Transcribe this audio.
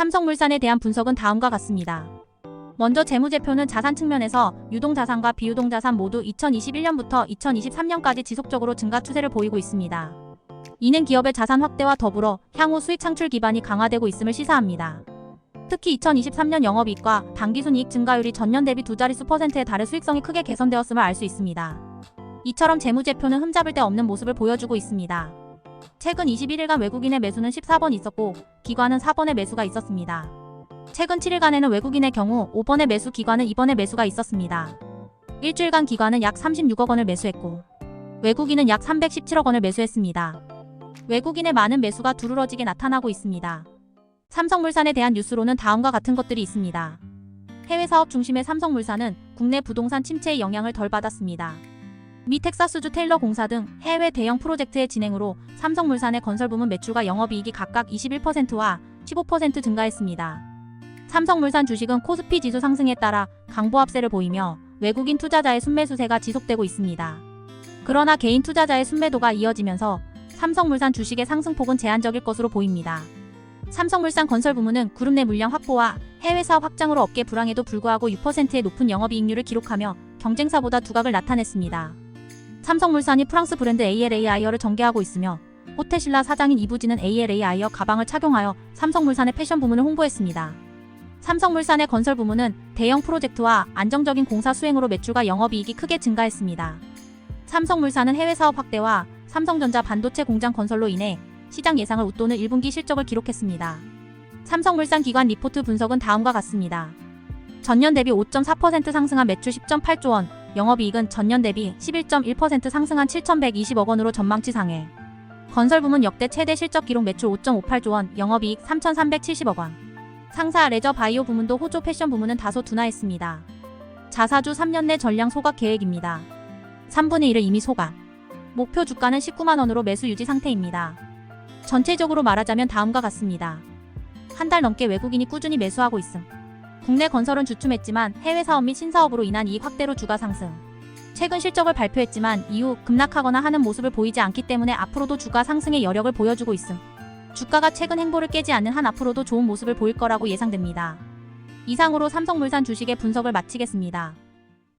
삼성물산에 대한 분석은 다음과 같습니다. 먼저 재무제표는 자산 측면에서 유동자산과 비유동자산 모두 2021년부터 2023년까지 지속적으로 증가 추세를 보이고 있습니다. 이는 기업의 자산 확대와 더불어 향후 수익 창출 기반이 강화되고 있음을 시사합니다. 특히 2023년 영업이익과 당기순이익 증가율이 전년 대비 두 자릿수 퍼센트에 달해 수익성이 크게 개선되었음을 알 수 있습니다. 이처럼 재무제표는 흠잡을 데 없는 모습을 보여주고 있습니다. 최근 21일간 외국인의 매수는 14번 있었고 기관은 4번의 매수가 있었습니다. 최근 7일간에는 외국인의 경우 5번의 매수 기관은 2번의 매수가 있었습니다. 일주일간 기관은 약 36억 원을 매수했고 외국인은 약 317억 원을 매수했습니다. 외국인의 많은 매수가 두루러지게 나타나고 있습니다. 삼성물산에 대한 뉴스로는 다음과 같은 것들이 있습니다. 해외 사업 중심의 삼성물산은 국내 부동산 침체의 영향을 덜 받았습니다. 미 텍사스주 테일러 공사 등 해외 대형 프로젝트의 진행으로 삼성물산의 건설 부문 매출과 영업이익이 각각 21%와 15% 증가했습니다. 삼성물산 주식은 코스피 지수 상승에 따라 강보합세를 보이며 외국인 투자자의 순매수세가 지속되고 있습니다. 그러나 개인 투자자의 순매도가 이어지면서 삼성물산 주식의 상승폭은 제한적일 것으로 보입니다. 삼성물산 건설 부문은 그룹 내 물량 확보와 해외 사업 확장으로 업계 불황에도 불구하고 6%의 높은 영업이익률을 기록하며 경쟁사보다 두각을 나타냈습니다. 삼성물산이 프랑스 브랜드 ALA 아이어를 전개하고 있으며 호텔신라 사장인 이부진은 ALA 아이어 가방을 착용하여 삼성물산의 패션 부문을 홍보했습니다. 삼성물산의 건설 부문은 대형 프로젝트와 안정적인 공사 수행으로 매출과 영업이익이 크게 증가했습니다. 삼성물산은 해외 사업 확대와 삼성전자 반도체 공장 건설로 인해 시장 예상을 웃도는 1분기 실적을 기록했습니다. 삼성물산 기관 리포트 분석은 다음과 같습니다. 전년 대비 5.4% 상승한 매출 10.8조 원, 영업이익은 전년 대비 11.1% 상승한 7,120억 원으로 전망치 상회. 건설 부문 역대 최대 실적 기록 매출 5.58조 원, 영업이익 3,370억 원. 상사 레저 바이오 부문도 호조 패션 부문은 다소 둔화했습니다. 자사주 3년 내 전량 소각 계획입니다. 3분의 1을 이미 소각. 목표 주가는 19만 원으로 매수 유지 상태입니다. 전체적으로 말하자면 다음과 같습니다. 한 달 넘게 외국인이 꾸준히 매수하고 있음. 국내 건설은 주춤했지만 해외 사업 및 신사업으로 인한 이익 확대로 주가 상승. 최근 실적을 발표했지만 이후 급락하거나 하는 모습을 보이지 않기 때문에 앞으로도 주가 상승의 여력을 보여주고 있음. 주가가 최근 행보를 깨지 않는 한 앞으로도 좋은 모습을 보일 거라고 예상됩니다. 이상으로 삼성물산 주식의 분석을 마치겠습니다.